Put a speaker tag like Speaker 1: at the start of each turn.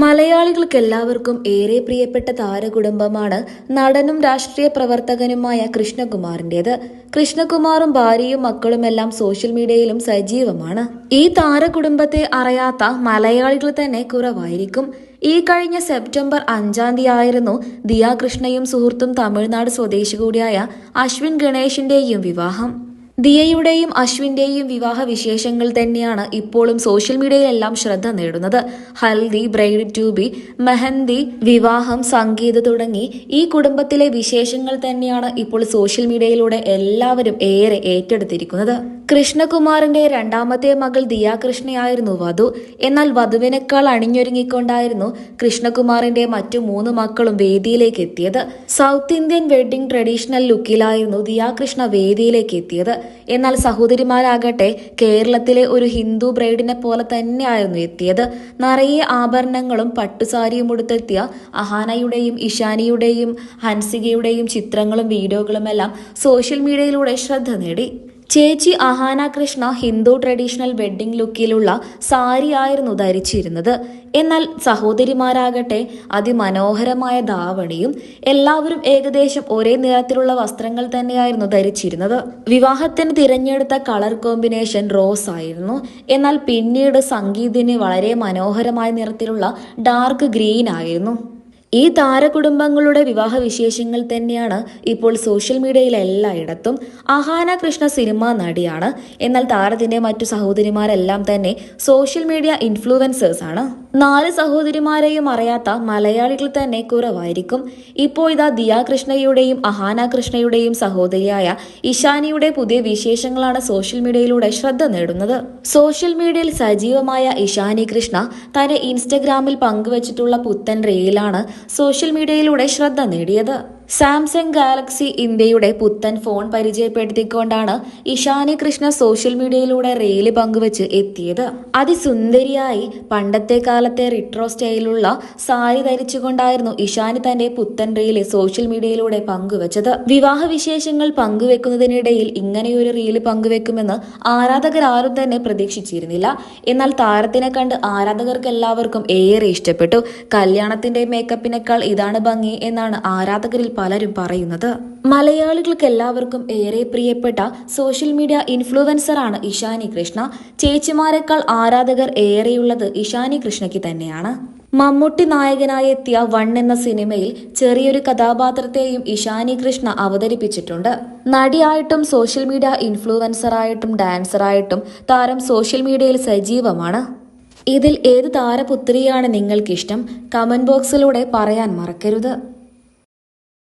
Speaker 1: മലയാളികൾക്ക് എല്ലാവർക്കും ഏറെ പ്രിയപ്പെട്ട താരകുടുംബമാണ് നടനും രാഷ്ട്രീയ പ്രവർത്തകനുമായ കൃഷ്ണകുമാറിന്റേത്. കൃഷ്ണകുമാറും ഭാര്യയും മക്കളുമെല്ലാം സോഷ്യൽ മീഡിയയിലും സജീവമാണ്. ഈ താരകുടുംബത്തെ അറിയാത്ത മലയാളികൾ തന്നെ കുറവായിരിക്കും. ഈ കഴിഞ്ഞ സെപ്റ്റംബർ അഞ്ചാം തീയതി ആയിരുന്നു ദിയാകൃഷ്ണയും സുഹൃത്തും തമിഴ്നാട് സ്വദേശി കൂടിയായ അശ്വിൻ ഗണേഷിന്റെയും വിവാഹം. ദിയയുടെയും അശ്വിന്റെയും വിവാഹ വിശേഷങ്ങൾ തന്നെയാണ് ഇപ്പോഴും സോഷ്യൽ മീഡിയയിലെല്ലാം ശ്രദ്ധ നേടുന്നത്. ഹൽദി ബ്രൈഡ് ട്യൂബി മെഹന്തി വിവാഹം സംഗീത തുടങ്ങി ഈ കുടുംബത്തിലെ വിശേഷങ്ങൾ തന്നെയാണ് ഇപ്പോൾ സോഷ്യൽ മീഡിയയിലൂടെ എല്ലാവരും ഏറെ ഏറ്റെടുത്തിരിക്കുന്നത്. കൃഷ്ണകുമാറിന്റെ രണ്ടാമത്തെ മകൾ ദിയാകൃഷ്ണയായിരുന്നു വധു. എന്നാൽ വധുവിനേക്കാൾ അണിഞ്ഞൊരുങ്ങിക്കൊണ്ടായിരുന്നു കൃഷ്ണകുമാറിന്റെ മറ്റു മൂന്ന് മക്കളും വേദിയിലേക്ക് എത്തിയത്. സൗത്ത് ഇന്ത്യൻ വെഡ്ഡിംഗ് ട്രഡീഷണൽ ലുക്കിലായിരുന്നു ദിയാകൃഷ്ണ വേദിയിലേക്ക് എത്തിയത്. എന്നാൽ സഹോദരിമാരാകട്ടെ കേരളത്തിലെ ഒരു ഹിന്ദു ബ്രൈഡിനെ പോലെ തന്നെയായിരുന്നു എത്തിയത്. നിറയെ ആഭരണങ്ങളും പട്ടുസാരിയും ഉടുത്തെത്തിയ അഹാനയുടെയും ഇഷാനിയുടെയും ഹൻസികയുടെയും ചിത്രങ്ങളും വീഡിയോകളുമെല്ലാം സോഷ്യൽ മീഡിയയിലൂടെ ശ്രദ്ധ നേടി. ചേച്ചി അഹാന കൃഷ്ണ ഹിന്ദു ട്രഡീഷണൽ വെഡ്ഡിംഗ് ലുക്കിലുള്ള സാരിയായിരുന്നു ധരിച്ചിരുന്നത്. എന്നാൽ സഹോദരിമാരാകട്ടെ അതിമനോഹരമായ ധാവണിയും എല്ലാവരും ഏകദേശം ഒരേ നിറത്തിലുള്ള വസ്ത്രങ്ങൾ തന്നെയായിരുന്നു ധരിച്ചിരുന്നത്. വിവാഹത്തിന് തിരഞ്ഞെടുത്ത കളർ കോമ്പിനേഷൻ റോസ് ആയിരുന്നു. എന്നാൽ പിന്നീട് സംഗീതിന് വളരെ മനോഹരമായ നിറത്തിലുള്ള ഡാർക്ക് ഗ്രീൻ ആയിരുന്നു. ഈ താരകുടുംബങ്ങളുടെ വിവാഹ വിശേഷങ്ങൾ തന്നെയാണ് ഇപ്പോൾ സോഷ്യൽ മീഡിയയിൽ എല്ലായിടത്തും. അഹാന കൃഷ്ണ സിനിമാ നടിയാണ്. എന്നാൽ താരത്തിന്റെ മറ്റു സഹോദരിമാരെല്ലാം തന്നെ സോഷ്യൽ മീഡിയ ഇൻഫ്ലുവൻസേഴ്സ് ആണ്. നാല് സഹോദരിമാരെയും അറിയാത്ത മലയാളികൾ തന്നെ കുറവായിരിക്കും. ഇപ്പോൾ ഇതാ ദിയ കൃഷ്ണയുടെയും അഹാന കൃഷ്ണയുടെയും സഹോദരിയായ ഇഷാനിയുടെ പുതിയ വിശേഷങ്ങളാണ് സോഷ്യൽ മീഡിയയിലൂടെ ശ്രദ്ധ നേടുന്നത്. സോഷ്യൽ മീഡിയയിൽ സജീവമായ ഇഷാനി കൃഷ്ണ തന്റെ ഇൻസ്റ്റഗ്രാമിൽ പങ്കുവച്ചിട്ടുള്ള പുത്തൻ റെയിലാണ് സോഷ്യൽ മീഡിയയിലൂടെ ശ്രദ്ധ നേടിയത്. സാംസങ് ഗാലക്സി ഇന്ത്യയുടെ പുത്തൻ ഫോൺ പരിചയപ്പെടുത്തിക്കൊണ്ടാണ് ഇഷാനി കൃഷ്ണ സോഷ്യൽ മീഡിയയിലൂടെ റീൽ പങ്കുവച്ച് എത്തിയത്. അതിസുന്ദരിയായി പണ്ടത്തെ കാലത്തെ റിട്രോ സ്റ്റൈലുള്ള സാരി ധരിച്ചുകൊണ്ടായിരുന്നു ഇഷാനി തന്റെ പുത്തൻ റീൽ സോഷ്യൽ മീഡിയയിലൂടെ പങ്കുവച്ചത്. വിവാഹ വിശേഷങ്ങൾ പങ്കുവെക്കുന്നതിനിടയിൽ ഇങ്ങനെയൊരു റീൽ പങ്കുവെക്കുമെന്ന് ആരാധകർ ആരും തന്നെ പ്രതീക്ഷിച്ചിരുന്നില്ല. എന്നാൽ താരത്തിനെ കണ്ട് ആരാധകർക്ക് എല്ലാവർക്കും ഏറെ ഇഷ്ടപ്പെട്ടു. കല്യാണത്തിന്റെ മേക്കപ്പിനേക്കാൾ ഇതാണ് ഭംഗി എന്നാണ് ആരാധകരിൽ പലരും പറയുന്നത്. മലയാളികൾക്ക് എല്ലാവർക്കും ഏറെ പ്രിയപ്പെട്ട സോഷ്യൽ മീഡിയ ഇൻഫ്ലുവൻസറാണ് ഇഷാനി കൃഷ്ണ. ചേച്ചിമാരെക്കാൾ ആരാധകർ ഏറെയുള്ളത് ഇഷാനി കൃഷ്ണയ്ക്ക് തന്നെയാണ്. മമ്മൂട്ടി നായകനായി എത്തിയ വൺ എന്ന സിനിമയിൽ ചെറിയൊരു കഥാപാത്രത്തെയും ഇഷാനി കൃഷ്ണ അവതരിപ്പിച്ചിട്ടുണ്ട്. നടിയായിട്ടും സോഷ്യൽ മീഡിയ ഇൻഫ്ലുവൻസറായിട്ടും ഡാൻസറായിട്ടും താരം സോഷ്യൽ മീഡിയയിൽ സജീവമാണ്. ഇതിൽ ഏത് താരപുത്രിയാണ് നിങ്ങൾക്കിഷ്ടം? കമന്റ് ബോക്സിലൂടെ പറയാൻ മറക്കരുത്.